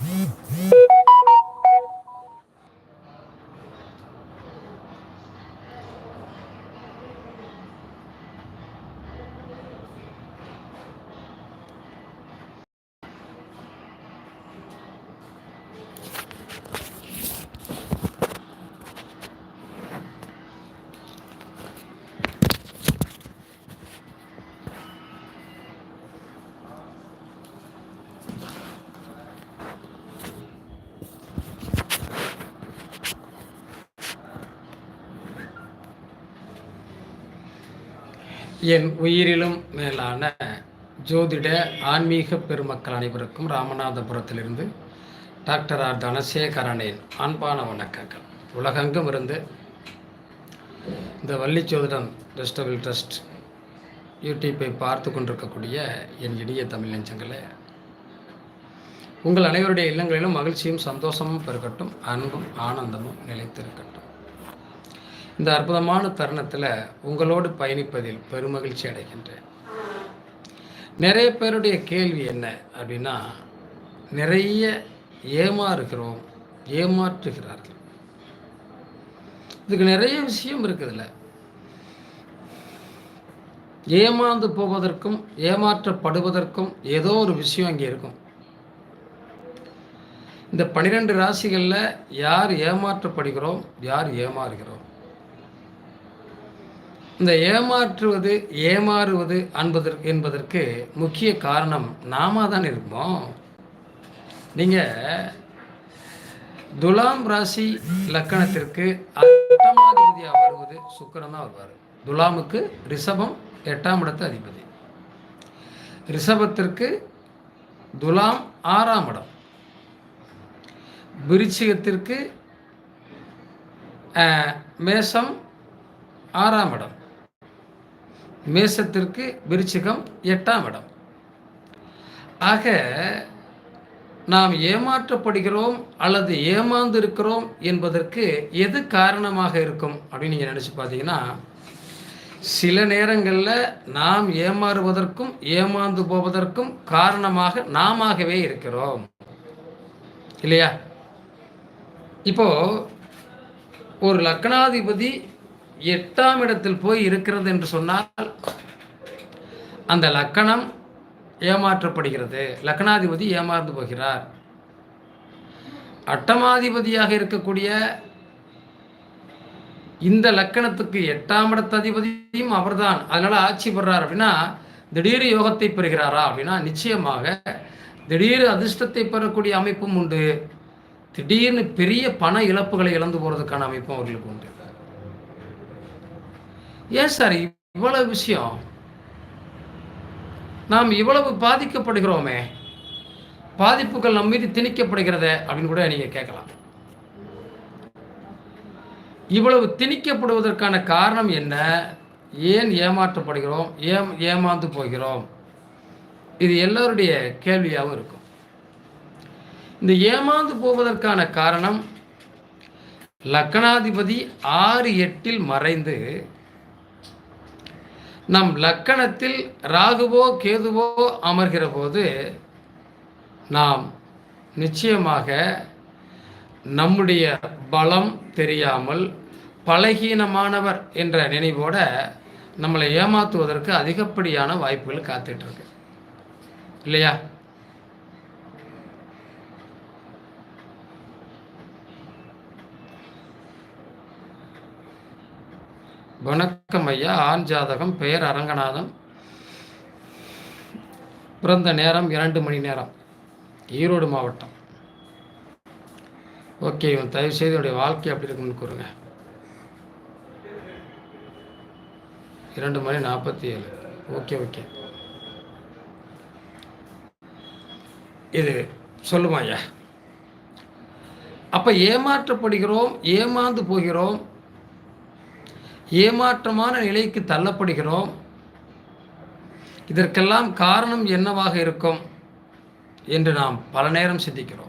Mm-hmm. என் உயிரிலும் மேலான ஜோதிட ஆன்மீக பெருமக்கள் அனைவருக்கும் ராமநாதபுரத்திலிருந்து டாக்டர் ஆர் தனசேகரனின் அன்பான வணக்கங்கள். உலகெங்கும் இருந்து இந்த வள்ளி ஜோதிடம் ட்ரஸ்ட் யூடியூப்பை பார்த்து கொண்டிருக்கக்கூடிய என் இனிய தமிழ் நெஞ்சங்களே உங்கள் அனைவருடைய இல்லங்களிலும் மகிழ்ச்சியும் சந்தோஷமும் பெருகட்டும் அன்பும் ஆனந்தமும் நிலைத்திருக்கட்டும். இந்த அற்புதமான தருணத்தில் உங்களோடு பயணிப்பதில் பெருமகிழ்ச்சி அடைகின்றேன். நிறைய பேருடைய கேள்வி என்ன அப்படின்னா நிறைய ஏமாறுகிறோம் ஏமாற்றுகிறார்கள். இதுக்கு நிறைய விஷயம் இருக்குதுல்ல. ஏமாந்து போவதற்கும் ஏமாற்றப்படுவதற்கும் ஏதோ ஒரு விஷயம் அங்கே இருக்கும். இந்த பனிரெண்டு ராசிகளில் யார் ஏமாற்றப்படுகிறோம் யார் ஏமாறுகிறோம்? இந்த ஏமாற்றுவது ஏமாறுவது என்பதற்கு என்பதற்கு முக்கிய காரணம் நாம தான் இருப்போம். நீங்கள் துலாம் ராசி லக்கணத்திற்கு அட்டமாதிபதியாக வருவது சுக்கரன் தான் வருவார். துலாமுக்கு ரிஷபம் எட்டாம் இடத்து அதிபதி. ரிஷபத்திற்கு துலாம் ஆறாம் இடம். விருச்சிகத்திற்கு மேசம் ஆறாம் இடம். மேசத்திற்கு விருச்சிகம் எட்டாம் இடம். ஆக நாம் ஏமாற்றப்படுகிறோம் அல்லது ஏமாந்து இருக்கிறோம் என்பதற்கு எது காரணமாக இருக்கும் அப்படின்னு நீங்கள் நினச்சி பார்த்தீங்கன்னா சில நேரங்களில் நாம் ஏமாறுவதற்கும் ஏமாந்து போவதற்கும் காரணமாக நாமவே இருக்கிறோம். இல்லையா? இப்போ ஒரு லக்னாதிபதி எட்டாம் இடத்தில் போய் இருக்கிறது என்று சொன்னால் அந்த லக்கணம் ஏமாற்றப்படுகிறது. லக்னாதிபதி ஏமாந்து போகிறார். அட்டமாதிபதியாக இருக்கக்கூடிய இந்த லக்கணத்துக்கு எட்டாம் இடத்த அதிபதியும் அவர்தான். அதனால ஆட்சி பெறார் அப்படின்னா திடீர் யோகத்தை பெறுகிறாரா அப்படின்னா நிச்சயமாக திடீர் அதிர்ஷ்டத்தை பெறக்கூடிய அமைப்பும் உண்டு. திடீர்னு பெரிய பண இழப்புகளை இழந்து போகிறதுக்கான அமைப்பும் அவர்களுக்கு உண்டு. ஏன் சார் இவ்வளவு விஷயம்? நாம் இவ்வளவு பாதிக்கப்படுகிறோமே. பாதிப்புகள் நம் மீது திணிக்கப்படுகிறத அப்படின்னு கூட நீங்கள் கேட்கலாம். இவ்வளவு திணிக்கப்படுவதற்கான காரணம் என்ன? ஏன் ஏமாற்றப்படுகிறோம்? ஏம் ஏமாந்து போகிறோம்? இது எல்லோருடைய கேள்வியாகவும் இருக்கும். இந்த ஏமாந்து போவதற்கான காரணம் லக்கணாதிபதி ஆறு எட்டில் மறைந்து நம் லக்கணத்தில் ராகுவோ கேதுவோ அமர்கிற போது நாம் நிச்சயமாக நம்முடைய பலம் தெரியாமல் பலகீனமானவர் என்ற நினைவோட நம்மளை ஏமாற்றுவதற்கு அதிகப்படியான வாய்ப்புகள் காத்துட்ருக்கு இல்லையா? வணக்கம் ஐயா. ஆண் ஜாதகம் பெயர் அரங்கநாதன். பிறந்த நேரம் இரண்டு மணி நேரம். ஈரோடு மாவட்டம். ஓகே இவன் தயவு செய்து என்னுடைய வாழ்க்கை அப்படி இருக்குன்னு கூறுங்க. இரண்டு மணி நாற்பத்தி ஏழு ஓகே ஓகே. இது சொல்லுமா ஐயா? அப்போ ஏமாற்றப்படுகிறோம் ஏமாந்து போகிறோம் ஏமாற்றமான நிலைக்கு தள்ளப்படுகிறோம். இதற்கெல்லாம் காரணம் என்னவாக இருக்கும்? என்று நாம் பல நேரம் சிந்திக்கிறோம்.